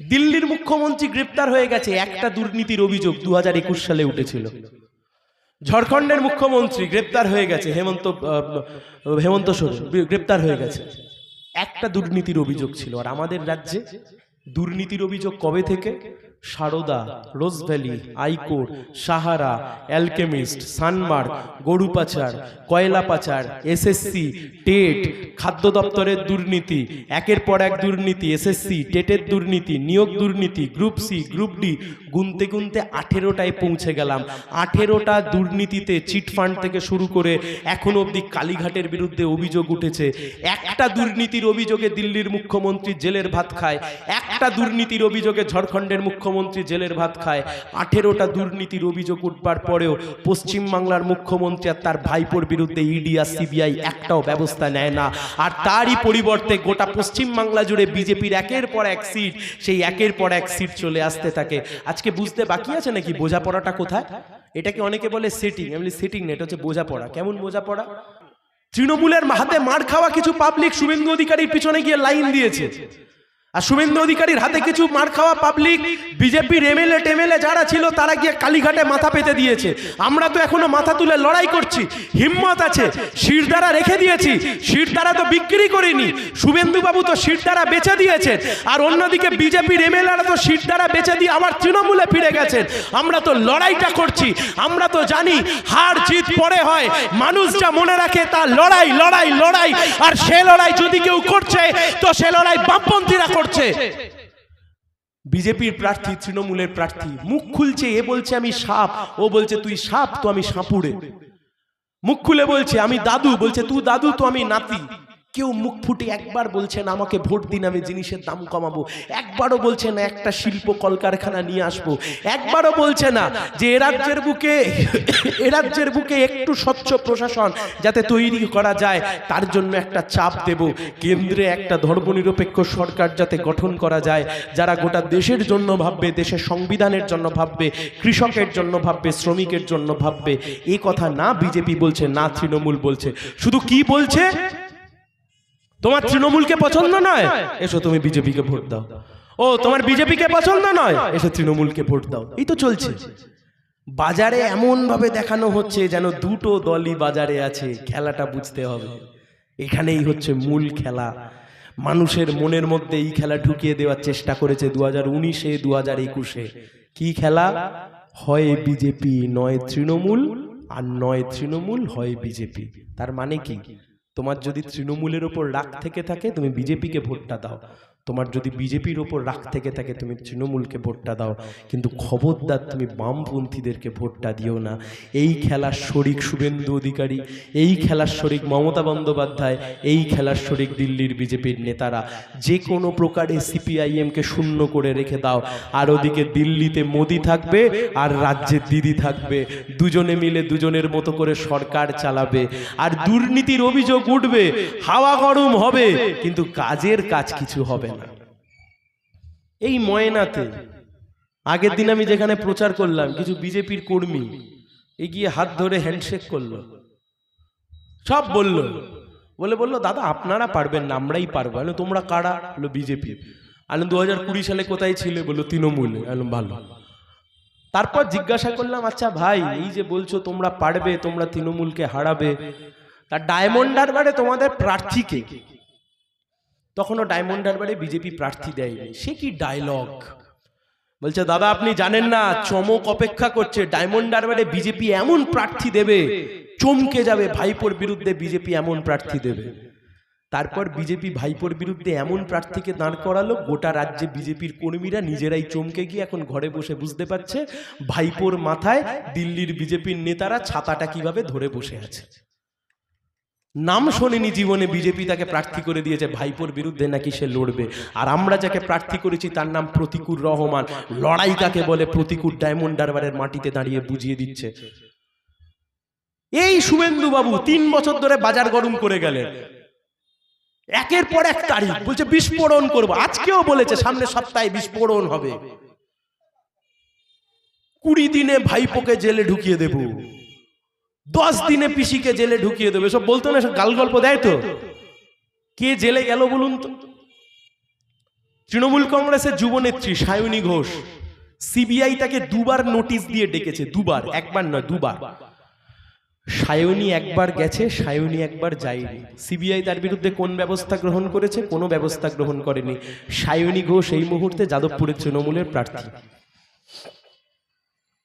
দিল্লির মুখ্যমন্ত্রী গ্রেপ্তার হয়ে গেছে একটা দুর্নীতির অভিযোগ দু হাজার একুশ সালে উঠেছিল। ঝাড়খণ্ডের মুখ্যমন্ত্রী গ্রেপ্তার হয়ে গেছে হেমন্ত হেমন্ত সোরেন গ্রেপ্তার হয়ে গেছে। একটা দুর্নীতির অভিযোগ ছিল আর আমাদের রাজ্যে দুর্নীতির অভিযোগ কবে থেকে? Saradha Rose Valley Icore Sahara Alchemist Sunmark গরু পাচার কয়লা পাচার এসএসসি টেট খাদ্য দপ্তরের দুর্নীতি একের পর এক দুর্নীতি এসএসসি টেটের দুর্নীতি নিয়োগ দুর্নীতি গ্রুপ সি গ্রুপ ডি গুনতে গুনতে আঠেরোটায় পৌঁছে গেলাম। আঠেরোটা দুর্নীতিতে চিটফান্ড থেকে শুরু করে এখন অবধি কালীঘাটের বিরুদ্ধে অভিযোগ উঠেছে। একটা দুর্নীতির অভিযোগে দিল্লির মুখ্যমন্ত্রী জেলের ভাত খায়। একটা দুর্নীতির অভিযোগে ঝাড়খণ্ডের মুখ্যমন্ত্রী জেলের ভাত খায়। আঠেরোটা দুর্নীতির অভিযোগ উঠবার পরেও পশ্চিমবাংলার মুখ্যমন্ত্রী আর তার ভাইপোর বিরুদ্ধে ইডি আর সিবিআই একটাও ব্যবস্থা নেয় না। আর তারই পরিবর্তে গোটা পশ্চিমবাংলা জুড়ে বিজেপির একের পর এক সিট, সেই একের পর এক সিট চলে আসতে থাকে। আজকে বুঝতে বাকি আছে নাকি বোঝাপড়াটা কোথায়? এটাকে অনেকে বলে সেটিং আমি সেটিং না, এটা হচ্ছে বোঝাপড়া। কেমন বোঝাপড়া? তৃণমূলের হাতে মার খাওয়া কিছু পাবলিক শুভেন্দু অধিকারীর পিছনে গিয়ে লাইন দিয়েছে। আর শুভেন্দু অধিকারীর হাতে কিছু মার খাওয়া পাবলিক বিজেপির এমএলএ টেমএলএ যারা ছিল তারা গিয়ে কালীঘাটে মাথা পেতে দিয়েছে। আমরা তো এখনও মাথা তুলে লড়াই করছি, হিম্মত আছে শিরদারা রেখে দিয়েছি শিরদারা তো বিক্রি করিনি শুভেন্দু বাবু তো শিরদারা বেচে দিয়েছেন, আর অন্যদিকে বিজেপির এমএলএরা তো শিরদারা বেচে দিয়ে আবার তৃণমূলে ফিরে গেছেন। আমরা তো লড়াইটা করছি, আমরা তো জানি হার জিত পরে হয়, মানুষ যা মনে রাখে তা লড়াই লড়াই লড়াই, আর সে লড়াই যদি কেউ করছে, তো সে লড়াই বামপন্থীরা করছে বিজেপির প্রার্থী, তৃণমূলের প্রার্থী, মুখ খুলছে, এ বলছে আমি সাপ, ও বলছে তুই সাপ, তো আমি সাপুড়ে। মুখ খুলে বলছে, আমি দাদু, বলছে, তুই দাদু, তো আমি নাতি। কেউ মুখ ফুটে একবার বলছেন, আমাকে ভোট দিন, আমি জিনিসের দাম কমাবো। একবারও বলছে না একটা শিল্প কলকারখানা নিয়ে আসব। একবারও বলছে না যে, এ রাজ্যের বুকে, এ রাজ্যের বুকে একটু স্বচ্ছ প্রশাসন যাতে তৈরি করা যায়, তার জন্য একটা চাপ দেব। কেন্দ্রে একটা ধর্মনিরপেক্ষ সরকার যাতে গঠন করা যায়, যারা গোটা দেশের জন্য ভাববে, দেশের সংবিধানের জন্য ভাববে, কৃষকের জন্য ভাববে, শ্রমিকের জন্য ভাববে, এ কথা না বিজেপি বলছে, না তৃণমূল বলছে। শুধু কি বলছে? তোমার তৃণমূলকে পছন্দ নয়? এসো তুমি বিজেপিকে ভোট দাও। ও তোমার বিজেপিকে পছন্দ নয়? এসো তৃণমূলকে ভোট দাও। এই তো চলছে। বাজারে এমন ভাবে দেখানো হচ্ছে যেন দুটো দলই বাজারে আছে খেলাটা বুঝতে হবে। এখানেই হচ্ছে মূল খেলা। মানুষের মনের মধ্যে এই খেলা ঢুকিয়ে দেওয়ার চেষ্টা করেছে দু হাজার উনিশে দু হাজার একুশে। কি খেলা? হয় বিজেপি নয় তৃণমূল আর নয় তৃণমূল হয় বিজেপি। তার মানে কি? তোমার যদি তৃণমূলের ওপর রাগ থেকে থাকে তুমি বিজেপিকে ভোটটা দাও। তোমার যদি বিজেপির ওপর রাগ থেকে থাকে, তুমি তৃণমূলকে ভোটটা দাও। কিন্তু খবরদার তুমি বামপন্থীদেরকে ভোটটা দিও না। এই খেলার শরিক শুভেন্দু অধিকারী, এই খেলার শরিক মমতা বন্দ্যোপাধ্যায়, এই খেলার শরিক দিল্লির বিজেপির নেতারা, যে কোনো প্রকারে সিপিআইএমকে শূন্য করে রেখে দাও। আর ওদিকে দিল্লিতে মোদি থাকবে আর রাজ্যে দিদি থাকবে। দুজনে মিলে দুজনের মতো করে সরকার চালাবে। আর দুর্নীতির অভিযোগ উঠবে, হাওয়া গরম হবে। কিন্তু কাজের কাজ কিছু হবে এই ময়নাতে। আগের দিন আমি যেখানে প্রচার করলাম, কিছু বিজেপির কর্মী এগিয়ে হাত ধরে হ্যান্ডশেক করল। সব বলল। বলে বলল, দাদা, আপনারা পারবেন না, আমরাই পারব। আমি তোমরা কারা? বলল, বিজেপি। আমি দু হাজার কুড়ি সালে কোথায় ছিলে? বলল, তৃণমূল। আমি ভালো। তারপর জিজ্ঞাসা করলাম আচ্ছা ভাই, এই যে বলছো তোমরা পারবে, তোমরা তৃণমূলকে হারাবে, তা ডায়মন্ড হারবারে তোমাদের প্রার্থীকে তখনও ডায়মন্ড হারবারে বিজেপি প্রার্থী দেয়নি সে কি ডায়লগ বলছে দাদা আপনি জানেন না চমক অপেক্ষা করছে ডায়মন্ড হারবারে বিজেপি এমন প্রার্থী দেবে চমকে যাবে ভাইপোর বিরুদ্ধে বিজেপি এমন প্রার্থী দেবে তারপর বিজেপি ভাইপোর বিরুদ্ধে এমন প্রার্থীকে দাঁড় করালো গোটা রাজ্যে বিজেপির কর্মীরা নিজেরাই চমকে গিয়ে এখন ঘরে বসে বুঝতে পারছে ভাইপোর মাথায় দিল্লির বিজেপির নেতারা ছাতাটা কীভাবে ধরে বসে আছে নাম শোনেনি জীবনে বিজেপি তাকে প্রার্থী করে দিয়েছে, ভাইপোর বিরুদ্ধে নাকি সে লড়বে। আর আমরা যাকে প্রার্থী করেছি তার নাম প্রতিকুর রহমান। লড়াই কাকে বলে প্রতিকুর ডায়মন্ড ডারবারের মাটিতে দাঁড়িয়ে বুঝিয়ে দিচ্ছে। এই শুভেন্দু বাবু তিন বছর ধরে বাজার গরম করে গেলেন। একের পর এক তারিখ বলছে বিস্ফোরণ করব। আজকেও বলেছে সামনে সপ্তাহে বিস্ফোরণ হবে। কুড়ি দিনে ভাইপোকে জেলে ঢুকিয়ে দেব। দশ দিনে পিসিকে জেলে ঢুকিয়ে দেবে সব বলতো না সব গাল গল্প দেয় তো। কে জেলে গেল বলুন তো? তৃণমূল কংগ্রেসের যুবনেত্রী সায়নী ঘোষ সিবিআই তাকে দুবার নোটিশ দিয়ে ডেকেছে, দুবার, একবার নয়, দুবার। সায়নী একবার গেছে, সায়নী একবার যায়নি। সিবিআই তার বিরুদ্ধে কোন ব্যবস্থা গ্রহণ করেছে, কোনো ব্যবস্থা গ্রহণ করেনি। সায়নী ঘোষ এই মুহূর্তে যাদবপুরের তৃণমূলের প্রার্থী।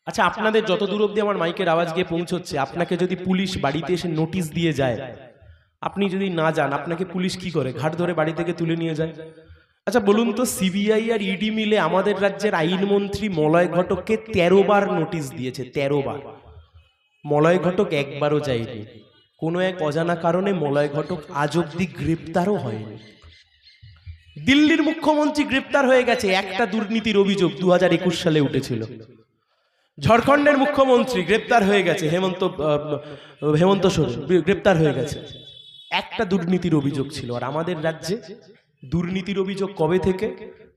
আচ্ছা আপনাদের যত দূর অব্দি আমার মাইকের আওয়াজ গিয়ে পৌঁছচ্ছে আপনাকে যদি পুলিশ বাড়িতে এসে নোটিশ দিয়ে যায় আপনি যদি না যান আপনাকে পুলিশ কি করে? ঘাট ধরে বাড়ি থেকে তুলে নিয়ে যায়। আচ্ছা বলুন তো সিবিআই আর ইডি মিলে আমাদের রাজ্যের আইনমন্ত্রী মলয় ঘটককে তেরো বার নোটিশ দিয়েছে তেরো বার। মলয় ঘটক একবারও যায়নি। কোনো এক অজানা কারণে মলয় ঘটক আজ অব্দি গ্রেপ্তারও হয়নি। দিল্লির মুখ্যমন্ত্রী গ্রেপ্তার হয়ে গেছে একটা দুর্নীতির অভিযোগ দু হাজার একুশ সালে উঠেছিল। ঝাড়খণ্ডের মুখ্যমন্ত্রী গ্রেপ্তার হয়ে গেছে, হেমন্ত হেমন্ত সোরেন, গ্রেপ্তার হয়ে গেছে। একটা দুর্নীতির অভিযোগ ছিল, আর আমাদের রাজ্যে দুর্নীতির অভিযোগ কবে থেকে?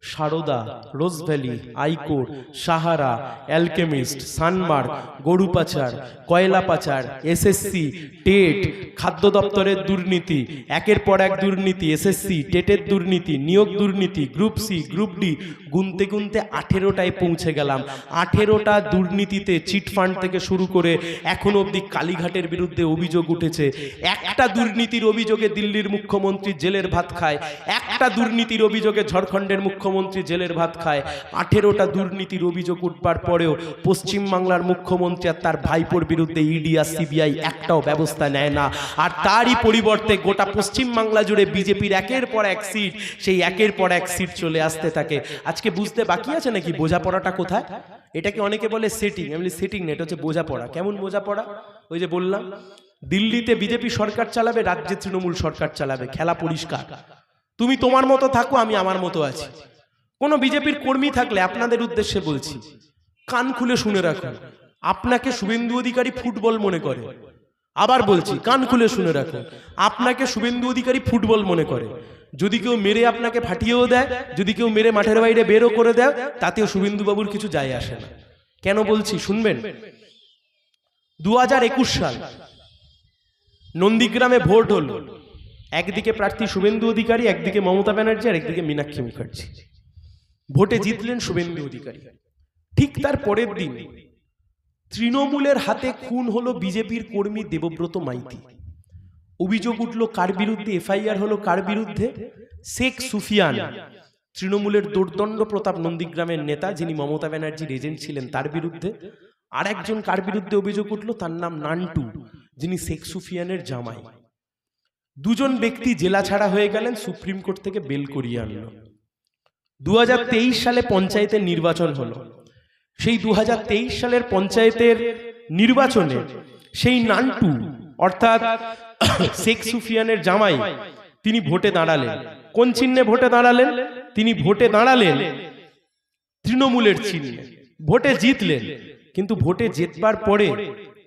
Saradha Rose Valley Icore Sahara Alchemist Sunmark গরু পাচার কয়লা পাচার এসএসসি টেট খাদ্য দপ্তরের দুর্নীতি একের পর এক দুর্নীতি এসএসসি টেটের দুর্নীতি নিয়োগ দুর্নীতি গ্রুপ সি গ্রুপ ডি গুনতে গুনতে আঠেরোটায় পৌঁছে গেলাম। আঠেরোটা দুর্নীতিতে চিটফান্ড থেকে শুরু করে এখন অবধি কালীঘাটের বিরুদ্ধে অভিযোগ উঠেছে। একটা দুর্নীতির অভিযোগে দিল্লির মুখ্যমন্ত্রী জেলের ভাত খায়। একটা দুর্নীতির অভিযোগে ঝাড়খণ্ডের মুখ্যমন্ত্রী জেলের ভাত খায়। আঠেরোটা দুর্নীতির অভিযোগ উঠবার পরেও পশ্চিমবাংলার মুখ্যমন্ত্রী আর তার ভাইপোর বিরুদ্ধে ইডি আর সিবিআই একটাও ব্যবস্থা নেয় না। আর তারই পরিবর্তে গোটা পশ্চিমবাংলা জুড়ে বিজেপির একের পর এক সিট, সেই একের পর এক সিট চলে আসতে থাকে। আজকে বুঝতে বাকি আছে নাকি বোঝাপড়াটা কোথায়? এটাকে অনেকে বলে সেটিং আমি সেটিং না এটা হচ্ছে বোঝাপড়া। কেমন বোঝাপড়া? ওই যে বললাম, দিল্লিতে বিজেপি সরকার চালাবে, রাজ্যে তৃণমূল সরকার চালাবে, খেলা পরিষ্কার। তুমি তোমার মতো থাকো, আমি আমার মতো আছি। কোনো বিজেপির কর্মী থাকলে আপনাদের উদ্দেশ্যে বলছি, কান খুলে শুনে রাখুন। আপনাকে শুভেন্দু অধিকারী ফুটবল মনে করে। আবার বলছি, কান খুলে শুনে রাখুন। আপনাকে শুভেন্দু অধিকারী ফুটবল মনে করে। যদি কেউ মেরে আপনাকে ফাটিয়েও দেয়, যদি কেউ মেরে মাঠের বাইরে বেরও করে দেয়, তাতেও শুভেন্দু বাবুর কিছু যায় আসে না। কেন বলছি, শুনবেন? দু হাজার একুশ সাল নন্দীগ্রামে ভোট হল। একদিকে প্রার্থী শুভেন্দু অধিকারী, একদিকে মমতা ব্যানার্জি, আর একদিকে মীনাক্ষী মুখার্জি। ভোটে জিতলেন শুভেন্দু অধিকারী। ঠিক তার পরের দিন তৃণমূলের হাতে খুন হলো বিজেপির কর্মী দেবব্রত মাইতি। অভিযোগ উঠল কার বিরুদ্ধে এফআইআর হলো কার বিরুদ্ধে? শেখ সুফিয়ান। তৃণমূলের দোর্দণ্ড প্রতাপ নন্দীগ্রামের নেতা যিনি মমতা ব্যানার্জির এজেন্ট ছিলেন তার বিরুদ্ধে। আর একজন কার বিরুদ্ধে অভিযোগ উঠল তার নাম নান্টু যিনি শেখ সুফিয়ানের জামাই। দুজন ব্যক্তি জেলা ছাড়া হয়ে গেলেন সুপ্রিম কোর্ট থেকে বেল করিয়ে আনলো। দু হাজার তেইশ সালে পঞ্চায়েতের নির্বাচন হলো। সেই দু হাজার তেইশ সালের পঞ্চায়েতের নির্বাচনে সেই নান্টু, অর্থাৎ শেখ সুফিয়ানের জামাই, তিনি ভোটে দাঁড়ালেন। কোন চিহ্নে ভোটে দাঁড়ালেন? তিনি ভোটে দাঁড়ালেন তৃণমূলের চিহ্নে। ভোটে জিতলেন, কিন্তু ভোটে জেতবার পরে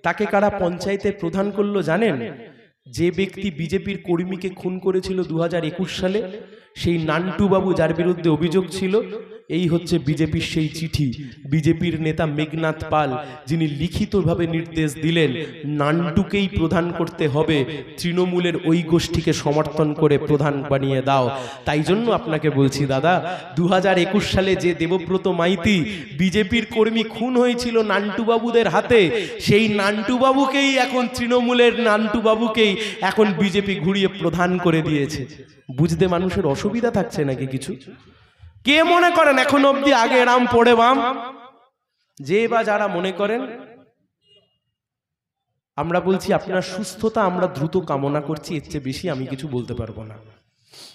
তাকে কারা পঞ্চায়েতের প্রধান করল জানেন? যে ব্যক্তি বিজেপির কর্মীকে খুন করেছিল দু হাজার একুশ সালে সেই নান্টু বাবু যার বিরুদ্ধে অভিযোগ ছিল, এই হচ্ছে বিজেপির সেই চিঠি। বিজেপির নেতা মেঘনাথ পাল, যিনি লিখিতভাবে নির্দেশ দিলেন, নান্টুকেই প্রধান করতে হবে, তৃণমূলের ওই গোষ্ঠীকে সমর্থন করে প্রধান বানিয়ে দাও। তাই জন্য আপনাকে বলছি, দাদা দু হাজার একুশ সালে যে দেবব্রত মাইতি বিজেপির কর্মী খুন হয়েছিল নান্টু বাবুদের হাতে, সেই নান্টু বাবুকেই এখন তৃণমূলের নান্টু বাবুকেই এখন বিজেপি ঘুরিয়ে প্রধান করে দিয়েছে। বুঝতে মানুষের অসুবিধা থাকছে নাকি কিছু? কে মনে করেন এখন অবধি আগে রাম পড়ে বাম? যে বা যারা মনে করেন, আমরা বলছি আপনার সুস্থতা আমরা দ্রুত কামনা করছি, এর চেয়ে বেশি আমি কিছু বলতে পারব না।